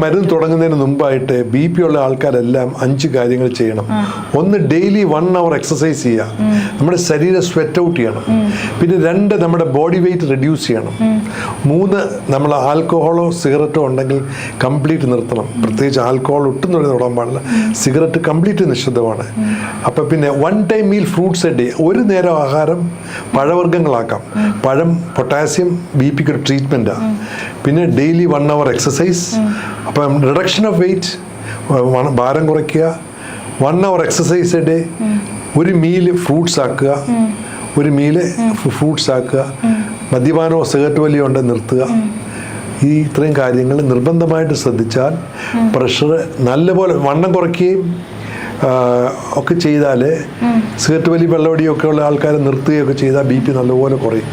മരുന്ന് തുടങ്ങുന്നതിന് മുമ്പായിട്ട് ബി പി ഉള്ള ആൾക്കാരെല്ലാം അഞ്ച് കാര്യങ്ങൾ ചെയ്യണം. ഒന്ന് ഡെയിലി വൺ അവർ എക്സസൈസ് ചെയ്യുക. നമ്മുടെ ശരീരം സ്വെറ്റ് ഔട്ട് ചെയ്യണം. പിന്നെ രണ്ട് നമ്മുടെ ബോഡി വെയിറ്റ് റെഡ്യൂസ് ചെയ്യണം. മൂന്ന് നമ്മൾ ആൽക്കഹോളോ സിഗരറ്റോ ഉണ്ടെങ്കിൽ കംപ്ലീറ്റ് നിർത്തണം. പ്രത്യേകിച്ച് ആൽക്കഹോൾ ഒട്ടും തുടങ്ങി തുടങ്ങാൻ പാടില്ല സിഗരറ്റ് കംപ്ലീറ്റ് നിഷിദ്ധമാണ് അപ്പം പിന്നെ one time meal fruits a day ഒരു നേരം ആഹാരം പഴവർഗങ്ങളാക്കാം. പഴം പൊട്ടാസ്യം ബി പിക്ക് ഒരു ട്രീറ്റ്മെന്റാണ് പിന്നെ ഡെയിലി വൺ അവർ എക്സസൈസ് അപ്പം റിഡക്ഷൻ ഓഫ് വെയിറ്റ് ഭാരം കുറയ്ക്കുക. വൺ അവർ എക്സസൈസ് ഡേ ഒരു മീൽ ഫ്രൂട്ട്സ് ആക്കുക. ഒരു മീൽ ഫ്രൂട്ട്സ് ആക്കുക. മദ്യപാനമോ സിഗരറ്റ് വലിയോ ഉണ്ടെങ്കിൽ നിർത്തുക. ഈ ഇത്രയും കാര്യങ്ങൾ നിർബന്ധമായിട്ട് ശ്രദ്ധിച്ചാൽ പ്രഷർ നല്ലപോലെ വണ്ണം കുറയ്ക്കുകയും ഒക്കെ ചെയ്താൽ സിഗരറ്റ് വലി വെള്ളവടിയൊക്കെ ഉള്ള ആൾക്കാരെ നിർത്തുകയൊക്കെ ചെയ്താൽ ബി പി നല്ലപോലെ കുറയും.